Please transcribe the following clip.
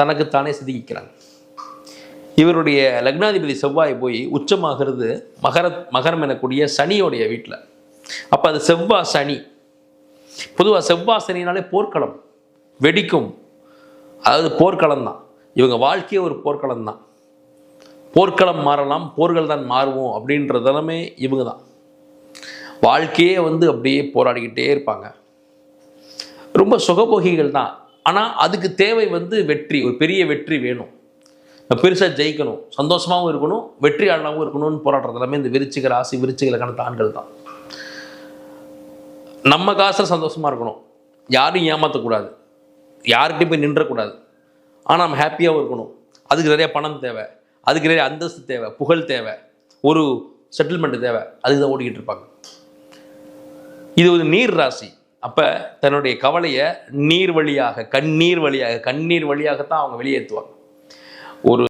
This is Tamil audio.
தனக்குத்தானே சிந்திக்கிறாங்க இவருடைய லக்னாதிபதி செவ்வாய் போய் உச்சமாகிறது மகர மகரம் எனக்கூடிய சனியோடைய வீட்டில் அப்போ அது செவ்வாய் சனி. பொதுவாக செவ்வாய் சனினாலே போர்க்களம் வெடிக்கும். அதாவது போர்க்களம் தான் இவங்க வாழ்க்கையே ஒரு போர்க்களம் தான் போர்க்களம் மாறலாம் போர்கள் தான் மாறுவோம் அப்படின்ற இவங்க தான் வாழ்க்கையே வந்து அப்படியே போராடிக்கிட்டே இருப்பாங்க. ரொம்ப சுகபோகிகள் தான் ஆனால் அதுக்கு தேவை வந்து வெற்றி ஒரு பெரிய வெற்றி வேணும். பெருசாக ஜெயிக்கணும் சந்தோஷமாகவும் இருக்கணும் வெற்றியாளனாகவும் இருக்கணும்னு போராடுறது எல்லாமே இந்த விருச்சிக ராசி விருச்சிக தான்கள் ஆண்கள் தான். நம்ம காசில் சந்தோஷமாக இருக்கணும். யாரும் ஏமாற்றக்கூடாது யார்கிட்டையும் போய் நின்றக்கூடாது. ஆனால் நம்ம ஹாப்பியாகவும் இருக்கணும். அதுக்கு நிறைய பணம் தேவை. அதுக்கு நிறைய அந்தஸ்து தேவை புகழ் தேவை. ஒரு செட்டில்மெண்ட் தேவை. அதுக்கு தான் ஓடிக்கிட்டு இருப்பாங்க. இது ஒரு நீர் ராசி. அப்போ தன்னுடைய கவலையை நீர் வழியாக கண்ணீர் வழியாக கண்ணீர் வழியாகத்தான் அவங்க வெளியேற்றுவாங்க. ஒரு